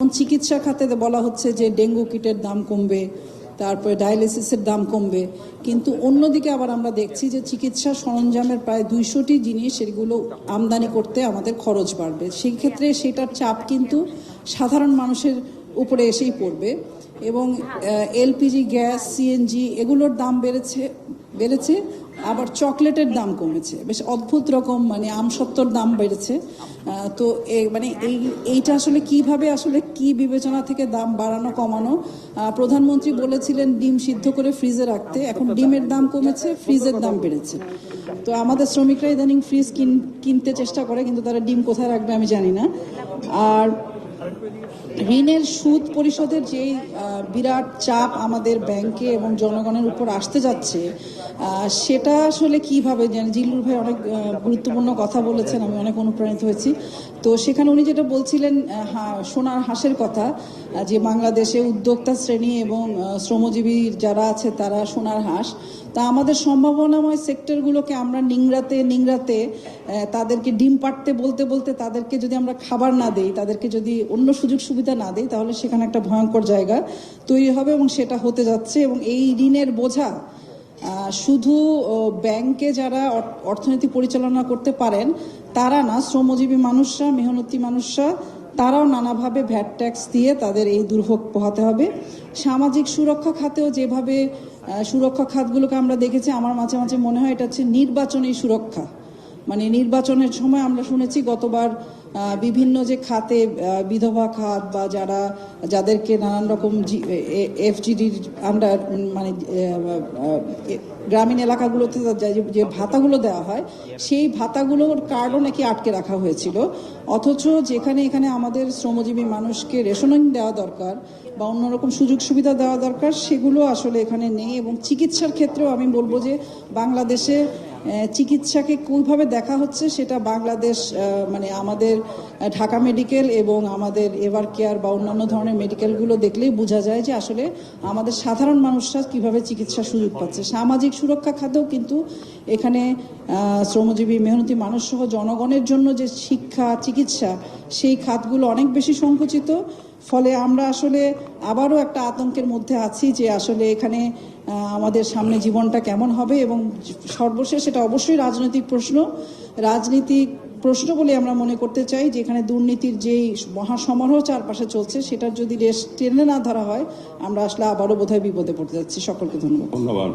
চিকিৎসা খাতে বলা হচ্ছে যে ডেঙ্গু কিটের দাম কমবে, তারপরে ডায়ালিসিসের দাম কমবে। কিন্তু অন্যদিকে আবার আমরা দেখছি যে চিকিৎসা সরঞ্জামের প্রায় দুইশোটি জিনিস এগুলো আমদানি করতে আমাদের খরচ বাড়বে। সেই ক্ষেত্রে সেটার চাপ কিন্তু সাধারণ মানুষের উপরে এসেই পড়বে। এবং এলপিজি, গ্যাস সিএনজি এগুলোর দাম বেড়েছে বেড়েছে, আবার চকলেটের দাম কমেছে। বেশ অদ্ভুত রকম মানে আমসত্ত্বর দাম বেড়েছে। তো মানে এই, এইটা আসলে কীভাবে আসলে কি বিবেচনা থেকে দাম বাড়ানো, কমানো? প্রধানমন্ত্রী বলেছিলেন ডিম সিদ্ধ করে ফ্রিজে রাখতে। এখন ডিমের দাম কমেছে, ফ্রিজের দাম বেড়েছে। তো আমাদের শ্রমিকরা ইদানিং ফ্রিজ কিন- কিনতে চেষ্টা করে, কিন্তু তারা ডিম কোথায় রাখবে আমি জানি না। আর ঋণের সুদ পরিশোধের যেই বিরাট চাপ আমাদের ব্যাংকে এবং জনগণের উপর আসতে যাচ্ছে সেটা আসলে কীভাবে জিল্লুর ভাই অনেক গুরুত্বপূর্ণ কথা বলেছেন, আমি অনেক অনুপ্রাণিত হয়েছি। তো সেখানে উনি যেটা বলছিলেন সোনার হাঁসের কথা যে বাংলাদেশে উদ্যোক্তা শ্রেণি এবং শ্রমজীবী যারা আছে তারা সোনার হাঁস। তা আমাদের সম্ভাবনাময় সেক্টরগুলোকে আমরা নিংড়াতে নিংড়াতে তাদেরকে ডিম পাটতে বলতে বলতে তাদেরকে যদি আমরা খাবার না দেই, তাদেরকে যদি অন্য সুযোগ সুবিধা না দেই, তাহলে সেখানে একটা ভয়ঙ্কর জায়গা তৈরি হবে এবং সেটা হতে যাচ্ছে এবং এই ঋণের বোঝা শুধু ব্যাংকে যারা অর্থনীতি পরিচালনা করতে পারেন, তারা না, শ্রমজীবী মানুষরা, মেহনতি মানুষরা, তারাও নানাভাবে ভ্যাট ট্যাক্স দিয়ে তাদের এই দুর্ভোগ পোহাতে হবে। সামাজিক সুরক্ষা খাতেও যেভাবে সুরক্ষা খাতগুলোকে আমরা দেখেছি, আমার মাঝে মাঝে মনে হয় এটা হচ্ছে নির্বাচনী সুরক্ষা। মানে নির্বাচনের সময় আমরা শুনেছি, গতবার বিভিন্ন যে খাতে বিধবা খাত বা যারা, যাদেরকে নানান রকম এফজিডির আন্ডার মানে গ্রামীণ এলাকাগুলোতে যে- ভাতাগুলো দেওয়া হয়, সেই ভাতাগুলোর কার্ডও নাকি আটকে রাখা হয়েছিল। অথচ যেখানে এখানে আমাদের শ্রমজীবী মানুষকে রেশনিং দেওয়া দরকার বা অন্যরকম সুযোগ সুবিধা দেওয়া দরকার, সেগুলো আসলে এখানে নেই এবং চিকিৎসার ক্ষেত্রেও আমি বলব যে বাংলাদেশে চিকিৎসাকে কীভাবে দেখা হচ্ছে সেটা বাংলাদেশ মানে আমাদের ঢাকা মেডিকেল এবং আমাদের এভার কেয়ার বা অন্যান্য ধরনের মেডিকেলগুলো দেখলেই বোঝা যায় যে আসলে আমাদের সাধারণ মানুষরা কীভাবে চিকিৎসা সুযোগ পাচ্ছে। সামাজিক সুরক্ষা খাতেও কিন্তু এখানে শ্রমজীবী, মেহনতি মানুষ সহ জনগণের জন্য যে শিক্ষা, চিকিৎসা, সেই খাতগুলো অনেক বেশি সংকুচিত। ফলে আমরা আসলে আবারও একটা আতঙ্কের মধ্যে আছি যে আসলে এখানে আমাদের সামনে জীবনটা কেমন হবে এবং সর্বশেষ এটা অবশ্যই রাজনৈতিক প্রশ্ন। রাজনীতিক প্রশ্ন বলে আমরা মনে করতে চাই যে এখানে দুর্নীতির যেই মহাসমারোহ চারপাশে চলছে সেটার যদি রেশ টেনে না ধরা হয়, আমরা আসলে আবারও বোধহয় বিপদে পড়তে যাচ্ছি। সকলকে ধন্যবাদ। ধন্যবাদ।